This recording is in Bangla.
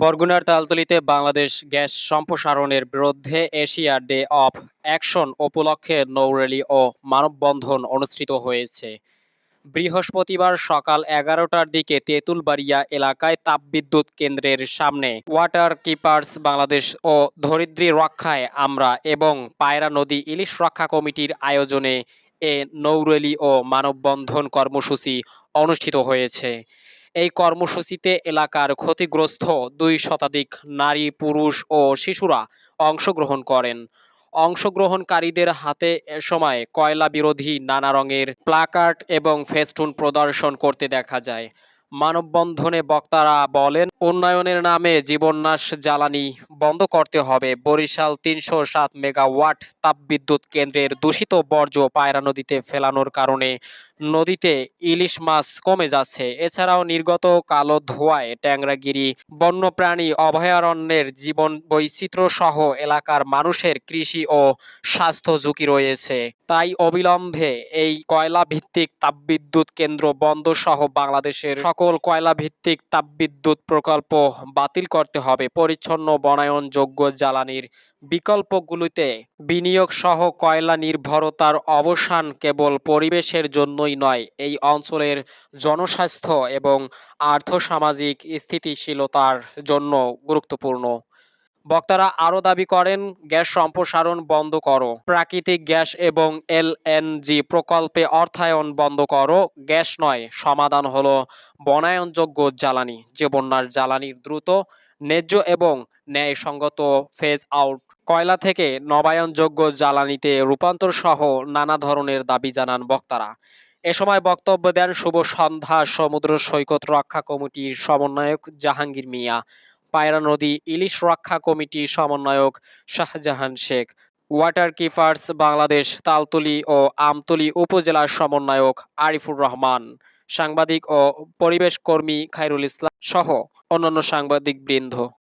বরগুনার তালতলিতে বাংলাদেশ গ্যাস সম্প্রসারণের বিরুদ্ধে এশিয়া ডে অফ অ্যাকশন উপলক্ষে নৌরেলি ও মানববন্ধন অনুষ্ঠিত হয়েছে। বৃহস্পতিবার সকাল এগারোটার দিকে তেঁতুলবাড়িয়া এলাকায় তাপবিদ্যুৎ কেন্দ্রের সামনে ওয়াটার কিপার্স বাংলাদেশ ও ধরিত্রী রক্ষায় আমরা এবং পায়রা নদী ইলিশ রক্ষা কমিটির আয়োজনে এ নৌরেলি ও মানববন্ধন কর্মসূচি অনুষ্ঠিত হয়েছে। এই কর্মসূচিতে এলাকার ক্ষতিগ্রস্ত দুই শতাধিক নারী, পুরুষ ও শিশুরা অংশগ্রহণ করেন। অংশগ্রহণকারীদের হাতে এ সময় কয়লা বিরোধী নানা রঙের প্লাকার্ড এবং ফেস্টুন প্রদর্শন করতে দেখা যায়। মানববন্ধনে বক্তারা বলেন, উন্নয়নের নামে জীবননাশ জ্বালানি বন্ধ করতে হবে। বরিশাল তিনশো সাত মেগাওয়াট তাপবিদ্যুৎ কেন্দ্রের দূষিত বর্জ্য পায়রা নদীতে ফেলানোর কারণে নদীতে ইলিশ মাছ কমে যাচ্ছে। এছাড়াও নির্গত কালো ধোঁয়ায় ট্যাংরাগিরি, বন্যপ্রাণী অভয়ারণ্যের জীবন বৈচিত্র্য সহ এলাকার মানুষের কৃষি ও স্বাস্থ্য ঝুঁকি রয়েছে। তাই অবিলম্বে এই কয়লা ভিত্তিক তাপবিদ্যুৎ কেন্দ্র বন্ধ সহ বাংলাদেশের সকল কয়লা ভিত্তিক তাপবিদ্যুৎ প্রকল্প বাতিল করতে হবে। পরিচ্ছন্ন বনায়নযোগ্য জ্বালানির বিকল্পগুলিতে বিনিয়োগ সহ কয়লা নির্ভরতার অবসান কেবল পরিবেশের জন্যই নয়, এই অঞ্চলের জনস্বাস্থ্য এবং আর্থসামাজিক স্থিতিশীলতার জন্য গুরুত্বপূর্ণ। বক্তারা আরও দাবি করেন, গ্যাস সম্প্রসারণ বন্ধ করো। প্রাকৃতিক গ্যাস এবং এলএনজি প্রকল্পে অর্থায়ন বন্ধ করো। গ্যাস নয়, সমাধান হলো বনায়নযোগ্য জ্বালানি। যে বন্যার জ্বালানির দ্রুত, ন্যায্য এবং ন্যায়সঙ্গত ফেজ আউট কয়লা থেকে নবায়নযোগ্য জ্বালানিতে রূপান্তর সহ নানা ধরনের দাবি জানান বক্তারা। এ সময় বক্তব্য দেন শুভ সন্ধ্যা সমুদ্র সৈকত রক্ষা কমিটির সমন্বয়ক জাহাঙ্গীর মিয়া। পায়রা নদী, ইলিশ রক্ষা কমিটির সমন্বয়ক শাহজাহান শেখ, ওয়াটার কিপার্স বাংলাদেশ তালতলি ও আমতলি উপজেলার সমন্বয়ক আরিফুর রহমান, সাংবাদিক ও পরিবেশ কর্মী খায়রুল ইসলাম সহ অন্যান্য সাংবাদিক বৃন্দ